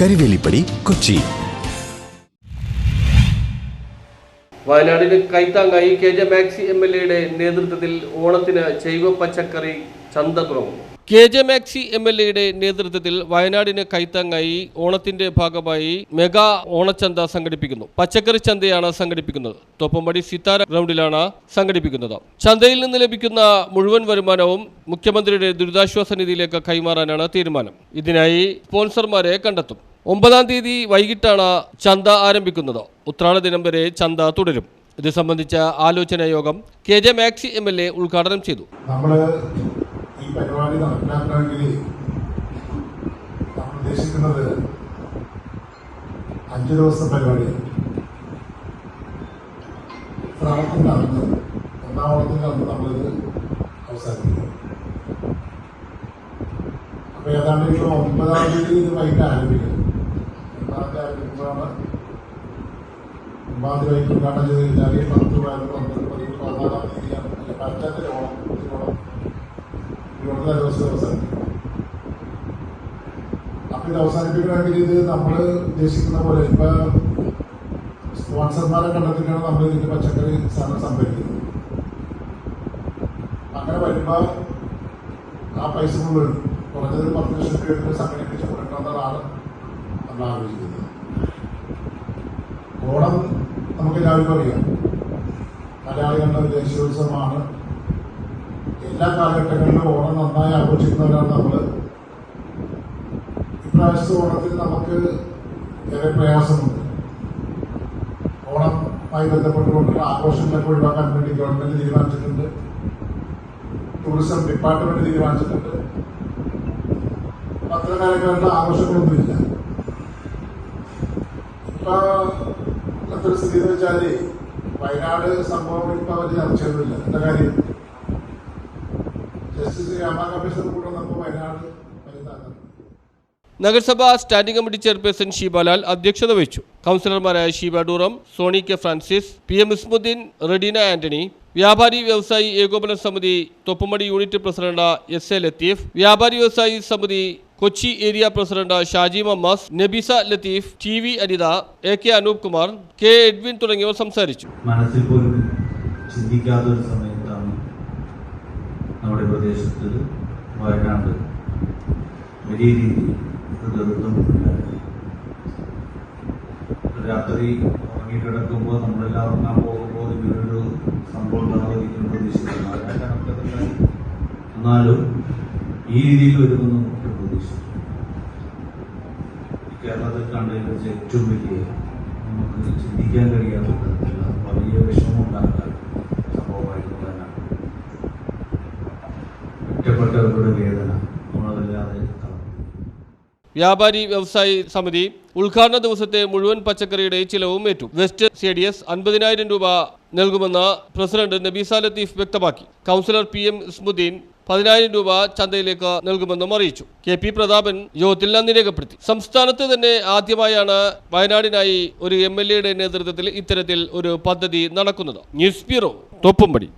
Karuvelippady Kochi വയനാടിന് കൈത്താങ്ങായി K J Maxy M L എയുടെ നേതൃത്വത്തിൽ ഓണത്തിന് ജൈവ പച്ചക്കറി ചന്ത തുടങ്ങും K J Maxy M L എയുടെ നേതൃത്വത്തിൽ വയനാടിന് കൈത്താങ്ങായി ഓണത്തിന്റെ ഭാഗമായി മെഗാ ഓണച്ചന്ത സംഘടിപ്പിക്കുന്നു. പച്ചക്കറി ചന്തയാണ് സംഘടിപ്പിക്കുന്നത്. തോപ്പമ്പടി സിത്താര ഗ്രൗണ്ടിലാണ് സംഘടിപ്പിക്കുന്നത്. ചന്തയിൽ നിന്ന് ലഭിക്കുന്ന മുഴുവൻ വരുമാനവും മുഖ്യമന്ത്രിയുടെ ദുരിതാശ്വാസ നിധിയിലേക്ക് കൈമാറാനാണ് തീരുമാനം. ഇതിനായി സ്പോൺസർമാരെ കണ്ടെത്തും. ഒമ്പതാം തീയതി വൈകിട്ടാണ് ചന്ത ആരംഭിക്കുന്നത്. ഉത്രാട ദിനം വരെ ചന്ത തുടരും. ഇത് സംബന്ധിച്ച ആലോചനാ യോഗം K J Maxy M L A ഉദ്ഘാടനം ചെയ്തു. നമ്മൾ ഈ പരിപാടി നടപ്പിലാക്കണമെങ്കിൽ ഉദ്ദേശിക്കുന്നത് അഞ്ച് ദിവസം പരിപാടിയാണ് ഒന്നാമത്തെ അന്ന് ഒന്നാം ഓണത്തിന്റെ അന്ന് നമ്മളിത് അവസാനിപ്പിക്കും. അപ്പോൾ ഏതാണ്ട് ഇപ്പോൾ ഒമ്പതാം തീയതി വൈകിട്ട് ആരംഭിക്കും ഒമ്പതാം തീയതി ആരംഭിക്കുമ്പോഴാണ് വൈകിട്ട് ഉദ്ഘാടനം ചെയ്ത് കഴിഞ്ഞാൽ പത്ത് പതിനൊന്ന് പന്ത്രണ്ട് പതിമൂന്ന് ഓണം അപ്പൊ ഇത് അവസാനിപ്പിക്കണമെങ്കിൽ ഇത് നമ്മൾ ഉദ്ദേശിക്കുന്ന പോലെ ഇപ്പൊ സ്പോൺസർമാരെ കണ്ടെത്തിക്കാണ് നമ്മൾ ഇതിന്റെ പച്ചക്കറി സാധനം സംഭരിക്കുന്നത്. അങ്ങനെ വരുമ്പോ ആ പൈസ മുഴുവൻ കുറഞ്ഞത് പത്ത് ലക്ഷം രൂപ സംഘടിപ്പിച്ച് കൊടുക്കണമെന്നാണ് നമ്മൾ ആലോചിക്കുന്നത് ഓണം നമുക്ക് എല്ലാവർക്കും അറിയാം മലയാളികളുടെ ദേശീയോത്സവമാണ്. എല്ലാ കാലഘട്ടങ്ങളിലും ഓണം നന്നായി ആഘോഷിക്കുന്നവരാണ് നമ്മൾ ഇപ്രാവശ്യത്തെ ഓണത്തിൽ നമുക്ക് ഏറെ പ്രയാസമുണ്ട്. ഓണമായി ബന്ധപ്പെട്ടുകൊണ്ടുള്ള ആഘോഷങ്ങളൊക്കെ ഒഴിവാക്കാൻ വേണ്ടി ഗവൺമെന്റ് തീരുമാനിച്ചിട്ടുണ്ട്. ടൂറിസം ഡിപ്പാർട്ട്മെന്റ് തീരുമാനിച്ചിട്ടുണ്ട്. അത്തരം ആഘോഷങ്ങളൊന്നുമില്ല. ഇപ്പോഴത്തെ സ്ഥിതി എന്ന് വയനാട് സംഭവം ഇപ്പൊ വലിയ ചർച്ചയൊന്നുമില്ല. എന്താ കാര്യം? ജസ്റ്റിസ് രാമ കമ്മീഷൻ കൂടെ നമുക്ക് വയനാട് വലുതാണ് നഗരസഭ സ്റ്റാൻഡിംഗ് കമ്മിറ്റി ചെയർപേഴ്സൺ ഷീബാലാൽ അധ്യക്ഷത വഹിച്ചു. കൗൺസിലർമാരായ Sheeba Durom Soni K Francis P M Ismuddeen Redina Antony വ്യാപാരി വ്യവസായി ഏകോപന സമിതി Thoppumpady unit president S A Latheef വ്യാപാരി വ്യവസായി സമിതി Kochi area president Shaji Mammas Nabeesa Latheef T V Anitha A K Anoop Kumar K Edwin തുടങ്ങിയവർ സംസാരിച്ചു. മനസ്സിൽ പോലും ചിന്തിക്കാത്ത ഒരു സമയത്താണ് നമ്മുടെ പ്രദേശത്ത് വയനാട് വലിയ രീതിയിൽ രാത്രി ഉറങ്ങിക്കിടക്കുമ്പോൾ നമ്മളെല്ലാം ഉറങ്ങാൻ പോകുമ്പോൾ ഇങ്ങനൊരു സംഭവം ഉണ്ടാവുമെന്ന് പ്രതീക്ഷിക്കുന്നു എന്നാലും ഈ രീതിയിൽ വരുമെന്ന് കേരളത്തിൽ കണ്ടതിൽ വെച്ച് ഏറ്റവും വലിയ നമുക്ക് ചിന്തിക്കാൻ കഴിയാത്ത തരത്തിലുള്ള വലിയ വിഷമമുണ്ടാക്കുന്ന സംഭവമായിരുന്നു ഒറ്റപ്പെട്ടവരുടെ വേദന. വ്യാപാരി വ്യവസായി സമിതി ഉദ്ഘാടന ദിവസത്തെ മുഴുവൻ പച്ചക്കറിയുടെ ചിലവും ഏറ്റു. വെസ്റ്റ് സി ഡി എസ് അൻപതിനായിരം രൂപ നൽകുമെന്ന് പ്രസിഡന്റ് നബീസ ലത്തീഫ് വ്യക്തമാക്കി. കൗൺസിലർ പി എം ഇസ്മുദ്ദീൻ പതിനായിരം രൂപ ചന്തയിലേക്ക് നൽകുമെന്നും അറിയിച്ചു. കെ പി പ്രതാപൻ യോഗത്തിൽ നന്ദി രേഖപ്പെടുത്തി. സംസ്ഥാനത്ത് തന്നെ ആദ്യമായാണ് വയനാടിനായി ഒരു എം എൽ എയുടെ നേതൃത്വത്തിൽ ഇത്തരത്തിൽ ഒരു പദ്ധതി നടക്കുന്നത്. News bureau Thoppumpady.